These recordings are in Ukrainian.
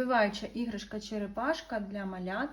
Вбиваюча іграшка черепашка для малят.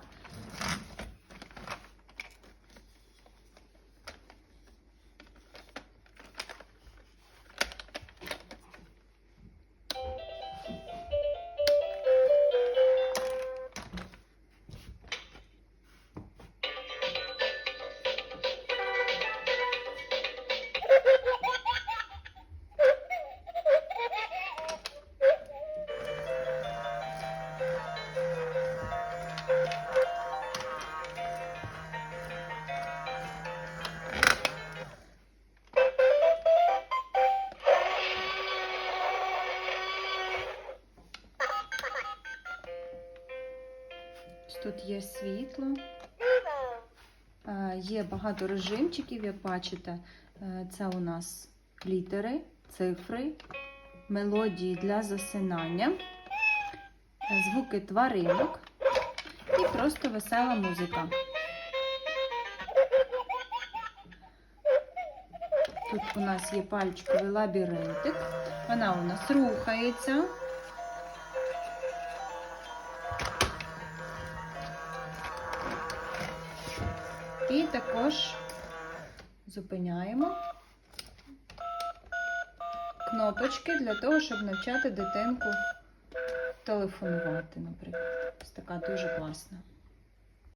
Ось Тут є світло. Є багато режимчиків, як бачите. Е, Це у нас літери, цифри, мелодії для засинання, е, звуки тваринок і просто весела музика. Тут у нас є пальчиковий лабіринтик. Вона у нас рухається. І також зупиняємо кнопочки для того, щоб навчати дитинку телефонувати, наприклад. Ось така дуже класна.